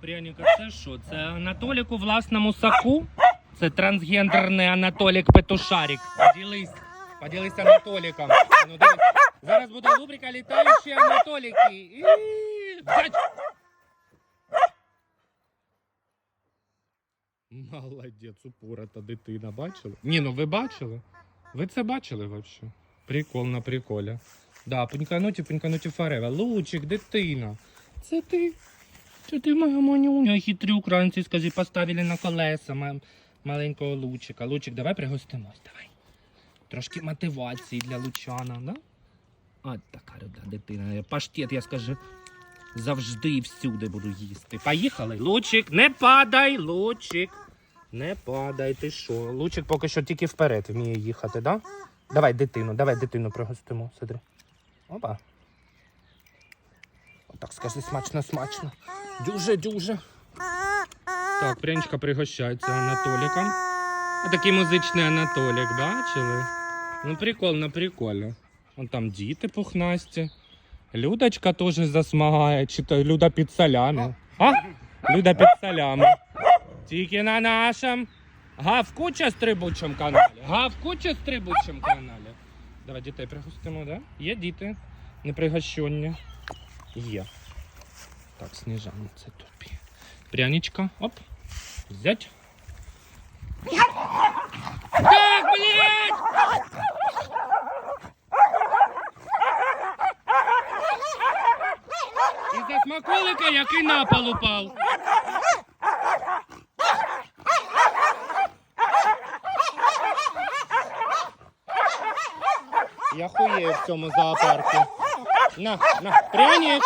Пряника, це що? Це Анатолік у власному соку? Це трансгендерний Анатолік Петушарік. Поділись. Поділись Анатоліком. Ну. Зараз буде рубрика літаючі Анатоліки. І... Взять! Молодець, упората дитина, бачили? Ні, ну ви бачили? Ви це бачили взагалі? Прикол на приколі. Да, пунькануті, пунькануті фарева. Лучик, дитина. Це ти. Це ти моя манюня. Хитрі українці, скажи, поставили на колеса маленького лучика. Лучик, давай пригостимось, давай. Трошки мотивації для лучана, да? От така руда дитина. Паштет, я скажу, завжди і всюди буду їсти. Поїхали. Лучик, не падай, лучик. Не падай, ти що? Лучик поки що тільки вперед вміє їхати, да? Давай дитину, давай дитину пригостимо. Сидри. Опа. Отак скажи смачно, смачно. Дюже. Так, Прянечка пригощається Анатоліком. А такий музичний Анатолік, бачили? Ну, прикольно, прикольно. Вон там діти пухнасті. Людочка теж засмагає, чи то Люда під солями. А? Люда під солями. Тільки на нашому гавкуче стрибучому каналі. Гавкуче стрибучому каналі. Давай дітей пригостимо, да? Є діти. Непригощені. Є. Так, сніжано, це тупі. Пряничка, оп. Взять. Так, блядь! Із-за смаколика, який на упав. Я хуєю в цьому зоопарку. На, на, пряник.